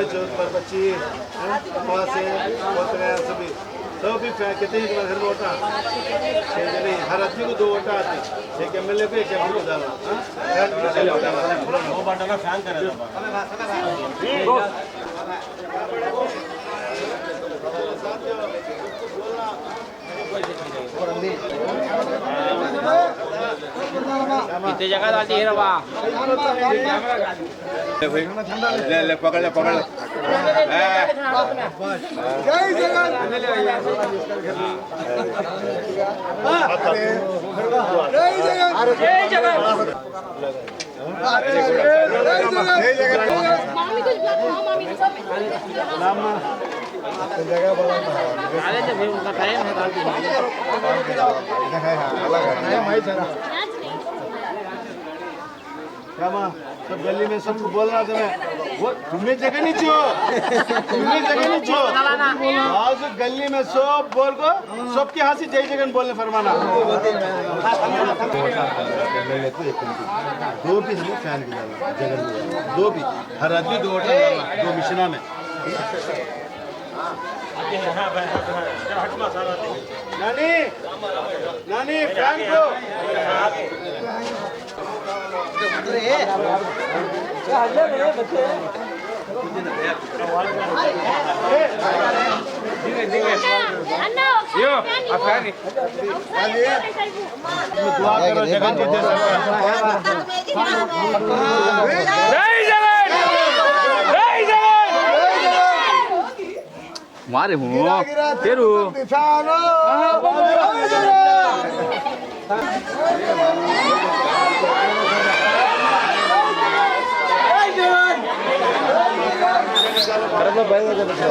पे जोधपुर बच्ची वहाँ से होते सभी तो भी कितने ही तुम्हारे घर में वोटा ठीक है नहीं हर आदमी को दो वोटा आती एक एम एल ए को एक एम को डाला दो बांटा फ़ैन कर बोलना कितने जगह डालती है रवा ले ले पकड़ ले पकड़ ले मामी कुछ हाँ मामी तो सब है है क्या सब गली में सबको बोल रहा था मैं वो तुम्हें जगह नहीं छो तुम्हें जगह नहीं छो आज गली में सब बोल को सबके हाथ से जय जगन बोलने फरमाना दो भी फ़ैन दो भी हर आदमी दो दो मिशना में નાની નાની ફ્રાન્કો દુઆ કરો મારે હું તેરું ભાઈ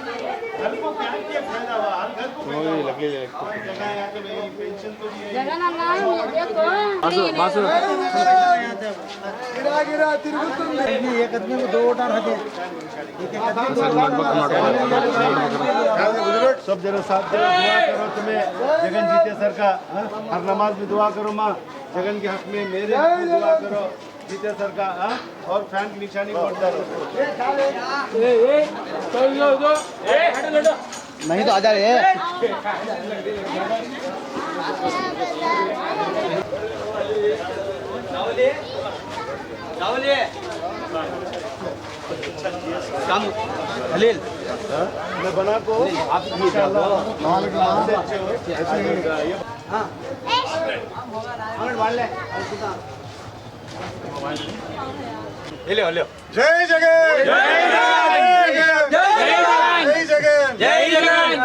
सब जरा साथ करो तुम्हें जगन जीते सर का हर नमाज़ में दुआ करो माँ। जगन के हक में मेरे दुआ करो। सर का हाँ? और फ़ैन की निशानी पड़ता नहीं तो आ जा रहे काम हलील हाँ? मैं बना तो। को आप ये हाँ। હેલ્યો હેલ્યો જય જગન જય જગન જય જગન જય જગન જય જગન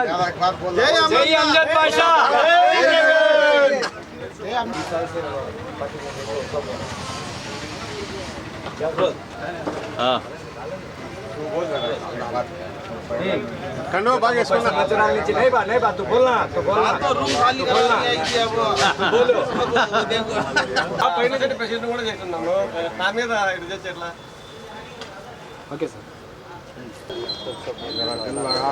જય અમજદ પાશા જય જગન જય અમજદ હા खंडो बाग इसको ना नहीं बात नहीं बात तू बोलना तो बोलना तो रूम खाली बोलना बोलो ఆ పైన చెట్టు ప్రెసిడెంట్ కూడా చేస్తున్నాము నా మీద ఇది చేసి ఎట్లా ఓకే సార్ तुम्हारा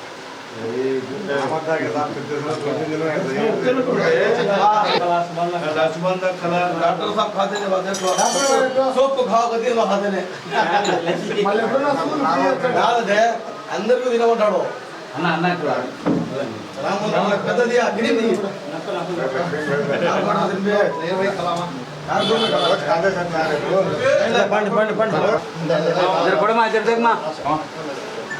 ಸೊಪ್ಪು ಕಾಗದಿಲ್ಲ ಹಾದೇನೆ ನಾಳೆ ಅಂದ್ರಿಗೂ ದಿನ ಒಂಟಾಡು ಅನ್ನ ಅನ್ನ ಪದ್ಧತಿ ಅಗ್ನಿ ಬಂಡ್ ಬಂಡ್ ಬಂಡ್ ಕೊಡಮ್ಮ ಜರ್ದಗ್ಮ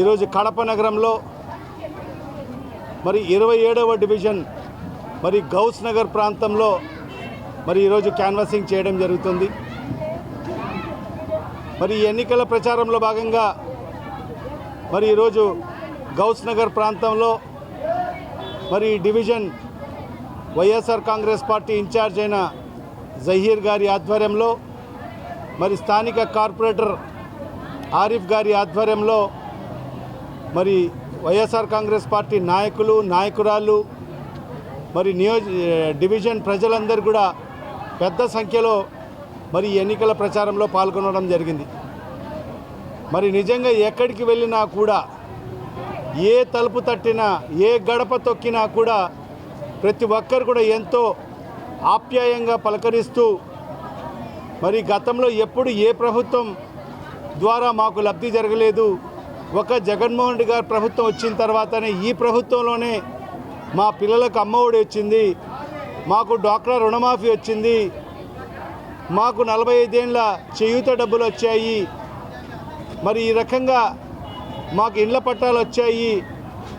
ఈరోజు కడప నగరంలో మరి ఇరవై ఏడవ డివిజన్ మరి గౌస్ నగర్ ప్రాంతంలో మరి ఈరోజు క్యాన్వాసింగ్ చేయడం జరుగుతుంది. మరి ఈ ఎన్నికల ప్రచారంలో భాగంగా మరి ఈరోజు గౌస్ నగర్ ప్రాంతంలో మరి ఈ division YSR Congress Party in charge అయిన జహీర్ గారి ఆధ్వర్యంలో మరి స్థానిక కార్పొరేటర్ ఆరిఫ్ గారి ఆధ్వర్యంలో మరి వైఎస్ఆర్ కాంగ్రెస్ పార్టీ నాయకులు నాయకురాళ్ళు మరి నియోజ డివిజన్ ప్రజలందరూ కూడా పెద్ద సంఖ్యలో మరి ఎన్నికల ప్రచారంలో పాల్గొనడం జరిగింది. మరి నిజంగా ఎక్కడికి వెళ్ళినా కూడా ఏ తలుపు తట్టినా ఏ గడప తొక్కినా కూడా ప్రతి ఒక్కరు కూడా ఎంతో ఆప్యాయంగా పలకరిస్తూ మరి గతంలో ఎప్పుడు ఏ ప్రభుత్వం ద్వారా మాకు లబ్ధి జరగలేదు ఒక జగన్మోహన్ రెడ్డి గారు ప్రభుత్వం వచ్చిన తర్వాతనే ఈ ప్రభుత్వంలోనే మా పిల్లలకు అమ్మఒడి వచ్చింది మాకు డాక్టర్ రుణమాఫీ వచ్చింది మాకు నలభై ఐదేళ్ళ చేయూత డబ్బులు వచ్చాయి మరి ఈ రకంగా మాకు ఇండ్ల పట్టాలు వచ్చాయి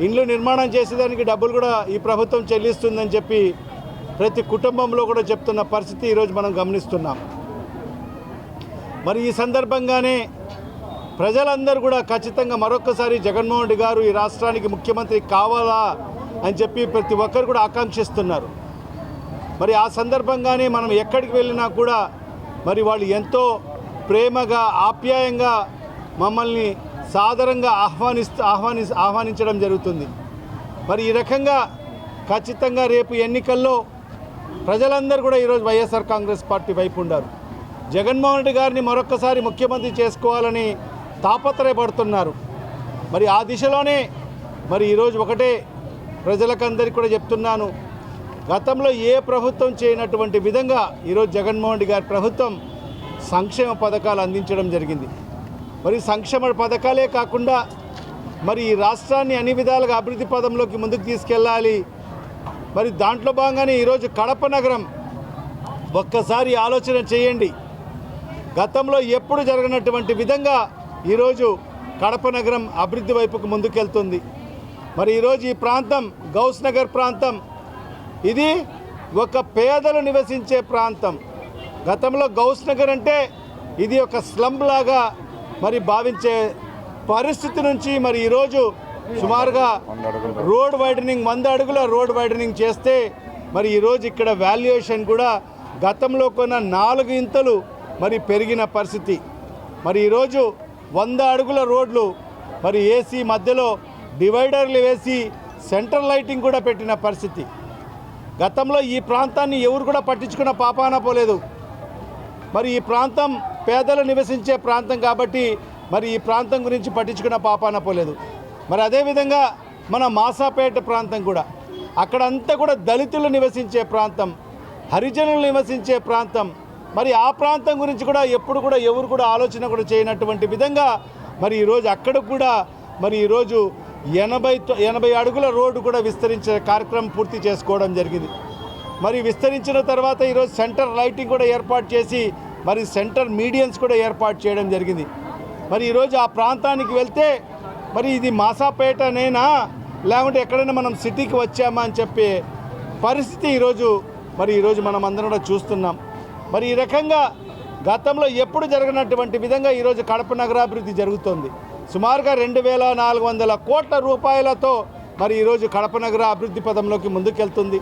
ఇండ్లు నిర్మాణం చేసేదానికి డబ్బులు కూడా ఈ ప్రభుత్వం చెల్లిస్తుందని చెప్పి ప్రతి కుటుంబంలో కూడా చెప్తున్న పరిస్థితి ఈరోజు మనం గమనిస్తున్నాం. మరి ఈ సందర్భంగానే ప్రజలందరూ కూడా ఖచ్చితంగా మరొకసారి జగన్మోహన్ రెడ్డి గారు ఈ రాష్ట్రానికి ముఖ్యమంత్రి కావాలా అని చెప్పి ప్రతి ఒక్కరు కూడా ఆకాంక్షిస్తున్నారు. మరి ఆ సందర్భంగానే మనం ఎక్కడికి వెళ్ళినా కూడా మరి వాళ్ళు ఎంతో ప్రేమగా ఆప్యాయంగా మమ్మల్ని సాదరంగా ఆహ్వానిస్తూ ఆహ్వాని ఆహ్వానించడం జరుగుతుంది. మరి ఈ రకంగా ఖచ్చితంగా రేపు ఎన్నికల్లో ప్రజలందరూ కూడా ఈరోజు వైఎస్ఆర్ కాంగ్రెస్ పార్టీ వైపు ఉండారు. జగన్మోహన్ రెడ్డి గారిని మరొక్కసారి ముఖ్యమంత్రి చేసుకోవాలని తాపత్రయపడుతున్నారు. మరి ఆ దిశలోనే మరి ఈరోజు ఒకటే ప్రజలకందరికీ కూడా చెప్తున్నాను. గతంలో ఏ ప్రభుత్వం చేయనటువంటి విధంగా ఈరోజు జగన్మోహన్ రెడ్డి గారి ప్రభుత్వం సంక్షేమ పథకాలు అందించడం జరిగింది. మరి సంక్షేమ పథకాలే కాకుండా మరి ఈ రాష్ట్రాన్ని అన్ని విధాలుగా అభివృద్ధి పదంలోకి ముందుకు తీసుకెళ్ళాలి. మరి దాంట్లో భాగంగానే ఈరోజు కడప నగరం ఒక్కసారి ఆలోచన చేయండి. గతంలో ఎప్పుడు జరగనటువంటి విధంగా ఈరోజు కడప నగరం అభివృద్ధి వైపుకు ముందుకెళ్తుంది. మరి ఈరోజు ఈ ప్రాంతం గౌస్ నగర్ ప్రాంతం ఇది ఒక పేదలు నివసించే ప్రాంతం. గతంలో గౌస్ నగర్ అంటే ఇది ఒక స్లమ్ లాగా మరి భావించే పరిస్థితి నుంచి మరి ఈరోజు సుమారుగా రోడ్ వైడనింగ్ వంద అడుగుల రోడ్ వైడనింగ్ చేస్తే మరి ఈరోజు ఇక్కడ వాల్యుయేషన్ కూడా గతంలో కొన్న నాలుగు ఇంతలు మరి పెరిగిన పరిస్థితి. మరి ఈరోజు వంద అడుగుల రోడ్లు మరి ఏసీ మధ్యలో డివైడర్లు వేసి సెంట్రల్ లైటింగ్ కూడా పెట్టిన పరిస్థితి. గతంలో ఈ ప్రాంతాన్ని ఎవరు కూడా పట్టించుకున్న పాపాన పోలేదు. మరి ఈ ప్రాంతం పేదలు నివసించే ప్రాంతం కాబట్టి మరి ఈ ప్రాంతం గురించి పట్టించుకున్న పాపాన పోలేదు. మరి అదేవిధంగా మన మాసాపేట ప్రాంతం కూడా. అక్కడంతా కూడా దళితులు నివసించే ప్రాంతం హరిజనులు నివసించే ప్రాంతం మరి ఆ ప్రాంతం గురించి కూడా ఎప్పుడు కూడా ఎవరు కూడా ఆలోచన కూడా చేయనటువంటి విధంగా మరి ఈరోజు అక్కడ కూడా మరి ఈరోజు ఎనభై ఎనభై అడుగుల రోడ్డు కూడా విస్తరించే కార్యక్రమం పూర్తి చేసుకోవడం జరిగింది. మరి విస్తరించిన తర్వాత ఈరోజు సెంటర్ లైటింగ్ కూడా ఏర్పాటు చేసి మరి సెంటర్ మీడియన్స్ కూడా ఏర్పాటు చేయడం జరిగింది. మరి ఈరోజు ఆ ప్రాంతానికి వెళ్తే మరి ఇది మాసాపేటనేనా? లేకుంటే ఎక్కడైనా మనం సిటీకి వచ్చామా అని చెప్పే పరిస్థితి ఈరోజు మరి ఈరోజు మనం అందరం కూడా చూస్తున్నాం. మరి ఈ రకంగా గతంలో ఎప్పుడు జరగనటువంటి విధంగా ఈరోజు కడప నగరాభివృద్ధి జరుగుతోంది. సుమారుగా రెండు వేల నాలుగు వందల కోట్ల రూపాయలతో మరి ఈరోజు కడప నగర అభివృద్ధి పదంలోకి ముందుకెళ్తుంది.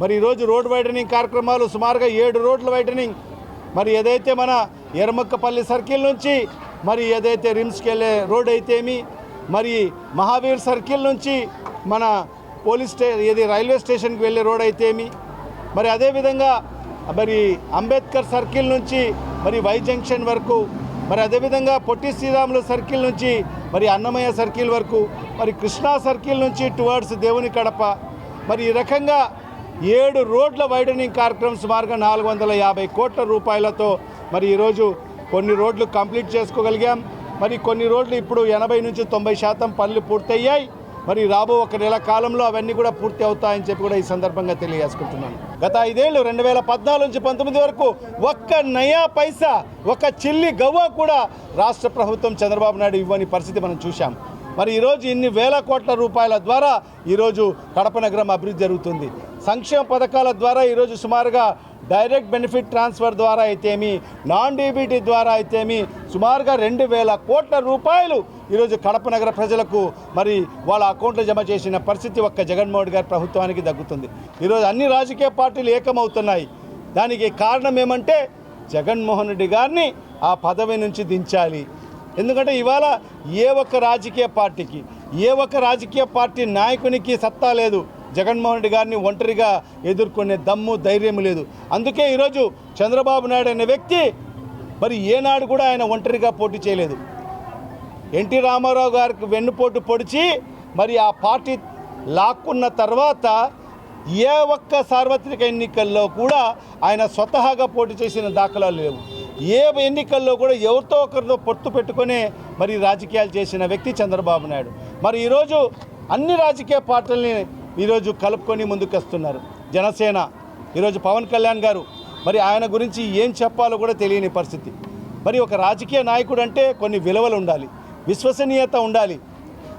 మరి ఈరోజు రోడ్ వైడనింగ్ కార్యక్రమాలు సుమారుగా ఏడు రోడ్ల వైడనింగ్. మరి ఏదైతే మన ఎర్మక్కపల్లి సర్కిల్ నుంచి మరి ఏదైతే రిమ్స్కి వెళ్ళే రోడ్ అయితేమి మరి మహావీర్ సర్కిల్ నుంచి మన పోలీస్ స్టే ఏది రైల్వే స్టేషన్కి వెళ్ళే రోడ్ అయితేమి మరి అదేవిధంగా మరి అంబేద్కర్ సర్కిల్ నుంచి మరి వై జంక్షన్ వరకు మరి అదేవిధంగా పొట్టి శ్రీరాములు సర్కిల్ నుంచి మరి అన్నమయ్య సర్కిల్ వరకు మరి కృష్ణా సర్కిల్ నుంచి టువర్డ్స్ దేవుని కడప మరి ఈ రకంగా ఏడు రోడ్ల వైడనింగ్ కార్యక్రమం సుమారుగా నాలుగు వందల యాభై కోట్ల రూపాయలతో మరి ఈరోజు కొన్ని రోడ్లు కంప్లీట్ చేసుకోగలిగాం. మరి కొన్ని రోడ్లు ఇప్పుడు ఎనభై నుంచి తొంభై శాతం పనులు పూర్తయ్యాయి. మరి రాబో ఒక నెల కాలంలో అవన్నీ కూడా పూర్తి అవుతాయని చెప్పి కూడా ఈ సందర్భంగా తెలియజేసుకుంటున్నాను. గత ఐదేళ్ళు రెండు వేల పద్నాలుగు నుంచి పంతొమ్మిది వరకు ఒక్క నయా పైసా ఒక చిల్లి గవ్వ కూడా రాష్ట్ర ప్రభుత్వం చంద్రబాబు నాయుడు ఇవ్వని పరిస్థితి మనం చూశాం. మరి ఈరోజు ఇన్ని వేల కోట్ల రూపాయల ద్వారా ఈరోజు కడప నగరం అభివృద్ధి జరుగుతుంది. సంక్షేమ పథకాల ద్వారా ఈరోజు సుమారుగా డైరెక్ట్ బెనిఫిట్ ట్రాన్స్ఫర్ ద్వారా అయితేమి నాన్ డీబీటీ ద్వారా అయితేమి సుమారుగా రెండు వేల కోట్ల రూపాయలు ఈరోజు కడప నగర ప్రజలకు మరి వాళ్ళ అకౌంట్లో జమ చేసిన పరిస్థితి ఒక్క జగన్మోహన్ గారి ప్రభుత్వానికి దక్కుతుంది ఈరోజు అన్ని రాజకీయ పార్టీలు ఏకమవుతున్నాయి. దానికి కారణం ఏమంటే జగన్మోహన్ రెడ్డి గారిని ఆ పదవి నుంచి దించాలి. ఎందుకంటే ఇవాళ ఏ ఒక్క రాజకీయ పార్టీకి ఏ ఒక్క రాజకీయ పార్టీ నాయకునికి సత్తా లేదు. జగన్మోహన్ రెడ్డి గారిని ఒంటరిగా ఎదుర్కొనే దమ్ము ధైర్యం లేదు. అందుకే ఈరోజు చంద్రబాబు నాయుడు అనే వ్యక్తి మరి ఏనాడు కూడా ఆయన ఒంటరిగా పోటీ చేయలేదు. ఎన్టీ రామారావు గారికి వెన్నుపోటు పొడిచి మరి ఆ పార్టీ లాక్కున్న తర్వాత ఏ ఒక్క సార్వత్రిక ఎన్నికల్లో కూడా ఆయన స్వతహాగా పోటీ చేసిన దాఖలాలు లేవు. ఏ ఎన్నికల్లో కూడా ఎవరితో ఒకరితో పొత్తు పెట్టుకునే మరి రాజకీయాలు చేసిన వ్యక్తి చంద్రబాబు నాయుడు. మరి ఈరోజు అన్ని రాజకీయ పార్టీలని ఈరోజు కలుపుకొని ముందుకు వస్తున్నారు జనసేన ఈరోజు పవన్ కళ్యాణ్ గారు. మరి ఆయన గురించి ఏం చెప్పాలో కూడా తెలియని పరిస్థితి. మరి ఒక రాజకీయ నాయకుడు అంటే కొన్ని విలువలు ఉండాలి విశ్వసనీయత ఉండాలి.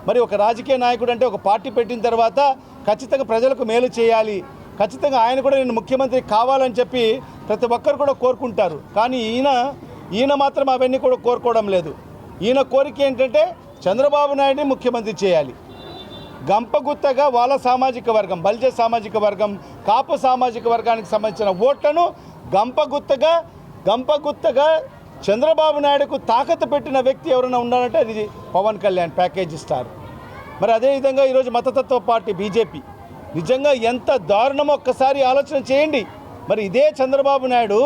మరి ఒక రాజకీయ నాయకుడు అంటే ఒక పార్టీ పెట్టిన తర్వాత ఖచ్చితంగా ప్రజలకు మేలు చేయాలి. ఖచ్చితంగా ఆయన కూడా నేను ముఖ్యమంత్రి కావాలని చెప్పి ప్రతి ఒక్కరు కూడా కోరుకుంటారు. కానీ ఈయన ఈయన మాత్రం అవన్నీ కూడా కోరుకోవడం లేదు. ఈయన కోరిక ఏంటంటే చంద్రబాబు నాయుడిని ముఖ్యమంత్రి చేయాలి. గంపగుత్తగా వాళ్ళ సామాజిక వర్గం బల్జ సామాజిక వర్గం కాపు సామాజిక వర్గానికి సంబంధించిన ఓట్లను గంపగుత్తగా గంపగుత్తగా చంద్రబాబు నాయుడుకు తాకట్టు పెట్టిన వ్యక్తి ఎవరైనా ఉన్నారంటే అది పవన్ కళ్యాణ్ ప్యాకేజ్ స్టార్. మరి అదేవిధంగా ఈరోజు మతతత్వ పార్టీ బీజేపీ. నిజంగా ఎంత దారుణమో ఒక్కసారి ఆలోచన చేయండి. మరి ఇదే చంద్రబాబు నాయుడు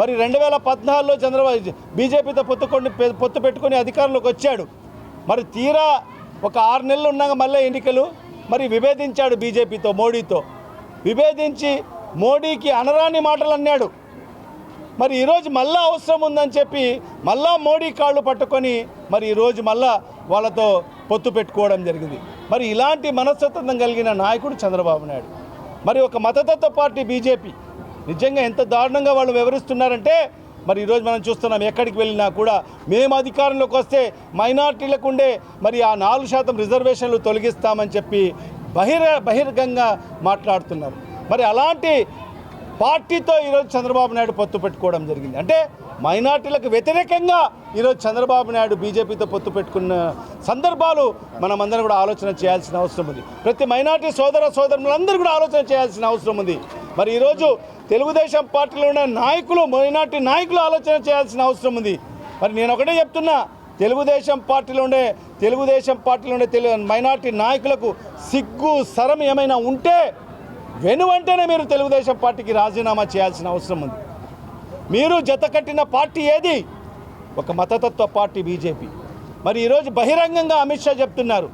మరి రెండు వేల పద్నాలుగులో చంద్రబాబు బీజేపీతో పొత్తుకొని పొత్తు పెట్టుకొని అధికారంలోకి వచ్చాడు. మరి తీరా ఒక ఆరు నెలలు ఉన్నాక మళ్ళీ ఎన్నికలు మరి విభేదించాడు బీజేపీతో మోడీతో. విభేదించి మోడీకి అనరాని మాటలు అన్నాడు. మరి ఈరోజు మళ్ళా అవసరం ఉందని చెప్పి మళ్ళా మోడీ కాళ్ళు పట్టుకొని మరి ఈరోజు మళ్ళా వాళ్ళతో పొత్తు పెట్టుకోవడం జరిగింది. మరి ఇలాంటి మనస్తత్వం కలిగిన నాయకుడు చంద్రబాబు నాయుడు. మరి ఒక మతతత్వ పార్టీ బీజేపీ. నిజంగా ఎంత దారుణంగా వాళ్ళు వివరిస్తున్నారంటే మరి ఈరోజు మనం చూస్తున్నాం ఎక్కడికి వెళ్ళినా కూడా మేము అధికారంలోకి వస్తే మైనార్టీలకు ఉండే మరి ఆ నాలుగు శాతం రిజర్వేషన్లు తొలగిస్తామని చెప్పి బహిర బహిర్గంగా మాట్లాడుతున్నారు. మరి అలాంటి పార్టీతో ఈరోజు చంద్రబాబు నాయుడు పొత్తు పెట్టుకోవడం జరిగింది. అంటే మైనార్టీలకు వ్యతిరేకంగా ఈరోజు చంద్రబాబు నాయుడు బీజేపీతో పొత్తు పెట్టుకున్న సందర్భాలు మనమందరం కూడా ఆలోచన చేయాల్సిన అవసరం ఉంది. ప్రతి మైనార్టీ సోదర సోదరులందరూ కూడా ఆలోచన చేయాల్సిన అవసరం ఉంది. మరి ఈరోజు తెలుగుదేశం పార్టీలో ఉన్న నాయకులు మైనార్టీ నాయకులు ఆలోచన చేయాల్సిన అవసరం ఉంది. మరి నేను ఒకటే చెప్తున్నా తెలుగుదేశం పార్టీలో ఉండే తెలుగుదేశం పార్టీలో ఉండే తెలు మైనార్టీ నాయకులకు సిగ్గు సరం ఏమైనా ఉంటే వెనువంటనే మీరు తెలుగుదేశం పార్టీకి రాజీనామా చేయాల్సిన అవసరం ఉంది. మీరు జత కట్టిన పార్టీ ఏది? ఒక మతతత్వ పార్టీ బీజేపీ. మరి ఈరోజు బహిరంగంగా అమిత్ షా చెప్తున్నారు.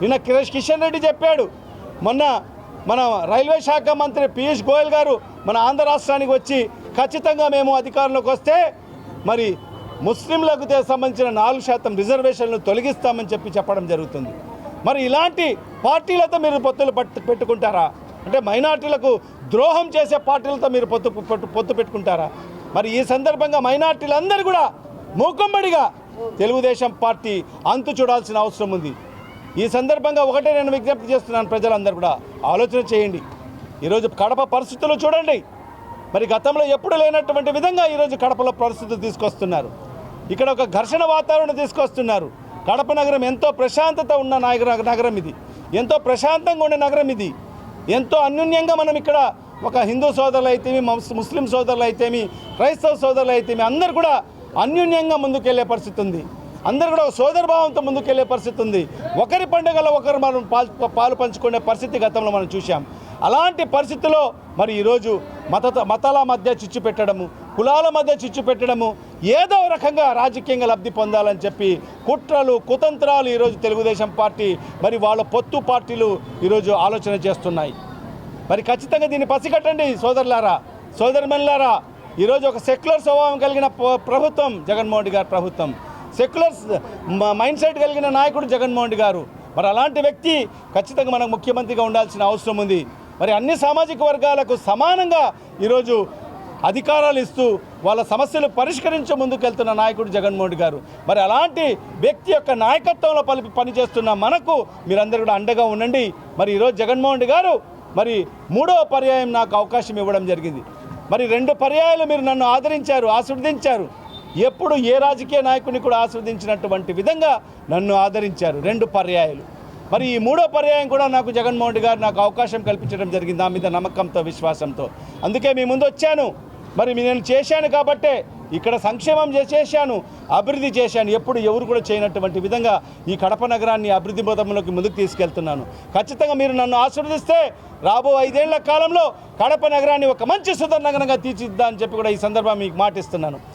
నిన్న కిరేష్ కిషన్ రెడ్డి చెప్పాడు. మొన్న మన రైల్వే శాఖ మంత్రి పీయూష్ గోయల్ గారు మన ఆంధ్ర రాష్ట్రానికి వచ్చి ఖచ్చితంగా మేము అధికారంలోకి వస్తే మరి ముస్లింలకు సంబంధించిన నాలుగు శాతం రిజర్వేషన్లు తొలగిస్తామని చెప్పి చెప్పడం జరుగుతుంది. మరి ఇలాంటి పార్టీలతో మీరు పొత్తులు పట్టు పెట్టుకుంటారా? అంటే మైనార్టీలకు ద్రోహం చేసే పార్టీలతో మీరు పొత్తు పొత్తు పొత్తు పెట్టుకుంటారా? మరి ఈ సందర్భంగా మైనార్టీలందరూ కూడా మూకంబడిగా తెలుగుదేశం పార్టీ అంతు చూడాల్సిన అవసరం ఉంది. ఈ సందర్భంగా ఒకటే నేను విజ్ఞప్తి చేస్తున్నాను ప్రజలందరూ కూడా ఆలోచన చేయండి. ఈరోజు కడప పరిస్థితులు చూడండి. మరి గతంలో ఎప్పుడు లేనటువంటి విధంగా ఈరోజు కడపలో పరిస్థితులు తీసుకొస్తున్నారు. ఇక్కడ ఒక ఘర్షణ వాతావరణం తీసుకొస్తున్నారు. కడప నగరం ఎంతో ప్రశాంతత ఉన్న నగరం ఇది. ఎంతో ప్రశాంతంగా ఉండే నగరం ఇది. ఎంతో అన్యోన్యంగా మనం ఇక్కడ ఒక హిందూ సోదరులు అయితేమి ముస్లిం సోదరులు అయితేమి క్రైస్తవ సోదరులు అయితేమి అందరు కూడా అన్యోన్యంగా ముందుకెళ్ళే పరిస్థితి ఉంది. అందరు కూడా ఒక సోదరభావంతో ముందుకెళ్ళే పరిస్థితి ఉంది. ఒకరి పండుగలో ఒకరు మనం పాలు పంచుకునే పరిస్థితి గతంలో మనం చూసాం అలాంటి పరిస్థితిలో మరి ఈరోజు మత మతాల మధ్య చిచ్చు పెట్టడము కులాల మధ్య చిచ్చు పెట్టడము ఏదో రకంగా రాజకీయంగా లబ్ధి పొందాలని చెప్పి కుట్రలు కుతంత్రాలు ఈరోజు తెలుగుదేశం పార్టీ మరి వాళ్ళ పొత్తు పార్టీలు ఈరోజు ఆలోచన చేస్తున్నాయి. మరి ఖచ్చితంగా దీన్ని పసిగట్టండి సోదరులారా సోదరుమణులారా. ఈరోజు ఒక సెక్యులర్ స్వభావం కలిగిన ప్రభుత్వం జగన్మోహన్ రెడ్డి గారి ప్రభుత్వం. సెక్యులర్ మైండ్ సెట్ కలిగిన నాయకుడు జగన్మోహన్ రెడ్డి గారు. మరి అలాంటి వ్యక్తి ఖచ్చితంగా మనకు ముఖ్యమంత్రిగా ఉండాల్సిన అవసరం ఉంది. మరి అన్ని సామాజిక వర్గాలకు సమానంగా ఈరోజు అధికారాలు ఇస్తూ వాళ్ళ సమస్యలు పరిష్కరించే ముందుకెళ్తున్న నాయకుడు జగన్మోహన్ గారు. మరి అలాంటి వ్యక్తి యొక్క నాయకత్వంలో పలి పనిచేస్తున్న మనకు మీరందరూ కూడా అండగా ఉండండి. మరి ఈరోజు జగన్మోహన్ గారు మరి మూడవ పర్యాయం నాకు అవకాశం ఇవ్వడం జరిగింది. మరి రెండు పర్యాయాలు మీరు నన్ను ఆదరించారు ఆస్వాదించారు ఎప్పుడు ఏ రాజకీయ నాయకుని కూడా ఆస్వాదించినటువంటి విధంగా నన్ను ఆదరించారు రెండు పర్యాయాలు. మరి ఈ మూడో పర్యాయం కూడా నాకు జగన్మోహన్ రెడ్డి గారు నాకు అవకాశం కల్పించడం జరిగింది. నా మీద నమ్మకంతో విశ్వాసంతో. అందుకే మీ ముందు వచ్చాను. మరి నేను చేశాను కాబట్టే ఇక్కడ సంక్షేమం చే- చేశాను అభివృద్ధి చేశాను. ఎప్పుడు ఎవరు కూడా చేయనటువంటి విధంగా ఈ కడప నగరాన్ని అభివృద్ధి పదంలోకి ముందుకు తీసుకెళ్తున్నాను. ఖచ్చితంగా మీరు నన్ను ఆశీర్వదిస్తే రాబో ఐదేళ్ళ కాలంలో కడప నగరాన్ని ఒక మంచి సుందర నగరంగా తీర్చిద్దా అని చెప్పి కూడా ఈ సందర్భం మీకు మాటిస్తున్నాను.